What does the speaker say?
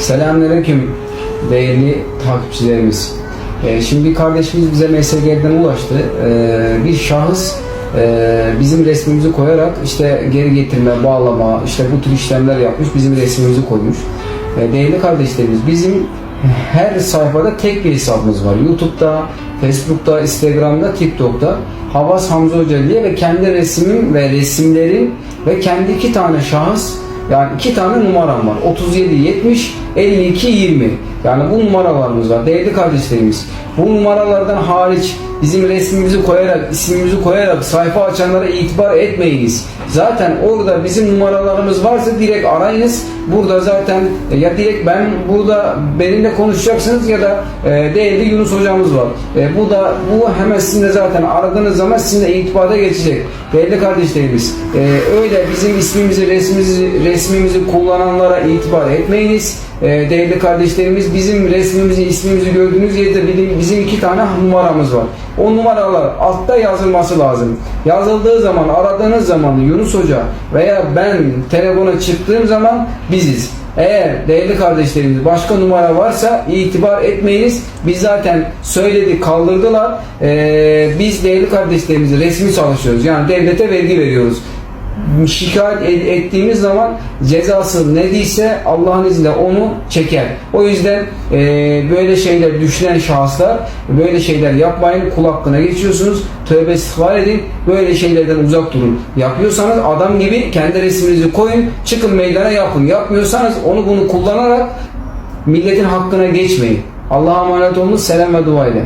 Selamünaleyküm değerli takipçilerimiz. Ee, şimdi kardeşimiz bize MSG'den ulaştı. Ee, bir şahıs e, bizim resmimizi koyarak işte geri getirme, bağlama, işte bu tür işlemler yapmış. Bizim resmimizi koymuş. Ee, değerli kardeşlerimiz bizim her sayfada tek bir hesabımız var. YouTube'da, Facebook'ta, Instagram'da, TikTok'ta Havas Hamza Hoca diye ve kendi resmim ve resimlerim ve kendi iki tane şahıs yani iki tane numaram var. 37 70 52 20. Yani bu numaralarımız var. Değerli kardeşlerimiz. Bu numaralardan hariç bizim resmimizi koyarak, ismimizi koyarak sayfa açanlara itibar etmeyiniz. Zaten orada bizim numaralarımız varsa direkt arayınız. Burada zaten e, ya direkt ben burada benimle konuşacaksınız ya da e, değerli Yunus hocamız var. E, bu da bu hemen sizin de zaten aradığınız zaman sizinle irtibata geçecek. Değerli kardeşlerimiz e, öyle bizim ismimizi resmimizi resmimizi kullananlara itibar etmeyiniz. E, değerli kardeşlerimiz bizim resmimizi ismimizi gördüğünüz yerde bizim, iki tane numaramız var. O numaralar altta yazılması lazım. Yazıldığı zaman aradığınız zaman Yunus Hoca veya ben telefona çıktığım zaman biziz. Eğer değerli kardeşlerimiz başka numara varsa itibar etmeyiniz. Biz zaten söyledik kaldırdılar. Ee, biz değerli kardeşlerimizi resmi çalışıyoruz. Yani devlete vergi veriyoruz şikayet ettiğimiz zaman cezası ne değilse Allah'ın izniyle onu çeker. O yüzden e, böyle şeyler düşünen şahıslar böyle şeyler yapmayın. Kul hakkına geçiyorsunuz. Tövbe istiğfar edin. Böyle şeylerden uzak durun. Yapıyorsanız adam gibi kendi resminizi koyun. Çıkın meydana yapın. Yapmıyorsanız onu bunu kullanarak milletin hakkına geçmeyin. Allah'a emanet olun. Selam ve dua ile.